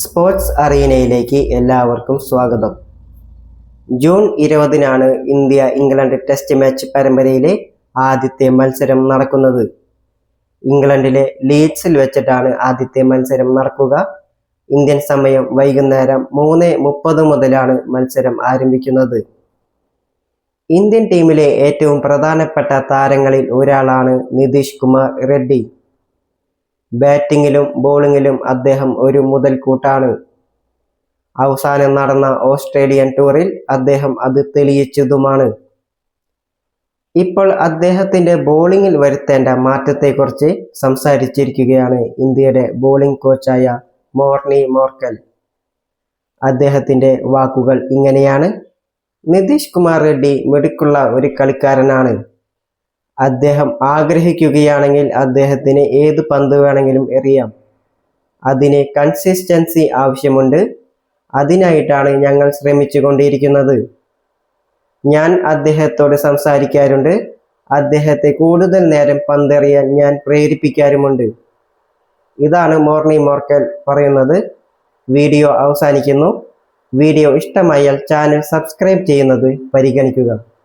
Sports അറീനയിലേക്ക് എല്ലാവർക്കും സ്വാഗതം. ജൂൺ ഇരുപതിനാണ് ഇന്ത്യ ഇംഗ്ലണ്ട് ടെസ്റ്റ് മാച്ച് പരമ്പരയിലെ ആദ്യത്തെ മത്സരം നടക്കുന്നത്. ഇംഗ്ലണ്ടിലെ ലീഡ്സിൽ വെച്ചിട്ടാണ് ആദ്യത്തെ മത്സരം നടക്കുക. ഇന്ത്യൻ സമയം വൈകുന്നേരം മൂന്ന് മുപ്പത് മുതലാണ് മത്സരം ആരംഭിക്കുന്നത്. ഇന്ത്യൻ ടീമിലെ ഏറ്റവും പ്രധാനപ്പെട്ട താരങ്ങളിൽ ഒരാളാണ് നിതീഷ് കുമാർ റെഡ്ഡി. ബാറ്റിങ്ങിലും ബോളിങ്ങിലും അദ്ദേഹം ഒരു മുതൽക്കൂട്ടാണ്. അവസാനം നടന്ന ഓസ്ട്രേലിയൻ ടൂറിൽ അദ്ദേഹം അത് തെളിയിച്ചതുമാണ്. ഇപ്പോൾ അദ്ദേഹത്തിന്റെ ബോളിങ്ങിൽ വരുത്തേണ്ട മാറ്റത്തെക്കുറിച്ച് സംസാരിച്ചിരിക്കുകയാണ് ഇന്ത്യയുടെ ബോളിംഗ് കോച്ചായ മോർണി മോർക്കൽ. അദ്ദേഹത്തിന്റെ വാക്കുകൾ ഇങ്ങനെയാണ്. നിതീഷ് കുമാർ റെഡ്ഡി മിടുക്കുള്ള ഒരു കളിക്കാരനാണ്. അദ്ദേഹം ആഗ്രഹിക്കുകയാണെങ്കിൽ അദ്ദേഹത്തിന് ഏത് പന്ത് വേണമെങ്കിലും എറിയാം. അതിന് കൺസിസ്റ്റൻസി ആവശ്യമുണ്ട്. അതിനായിട്ടാണ് ഞങ്ങൾ ശ്രമിച്ചു കൊണ്ടിരിക്കുന്നത് ഞാൻ അദ്ദേഹത്തോട് സംസാരിക്കാറുണ്ട്. അദ്ദേഹത്തെ കൂടുതൽ നേരം പന്തെറിയാൻ ഞാൻ പ്രേരിപ്പിക്കാറുമുണ്ട്. ഇതാണ് മോർണി മോർക്കൽ പറയുന്നത്. വീഡിയോ അവസാനിക്കുന്നു. വീഡിയോ ഇഷ്ടമായാൽ ചാനൽ സബ്സ്ക്രൈബ് ചെയ്യുന്നത് പരിഗണിക്കുക.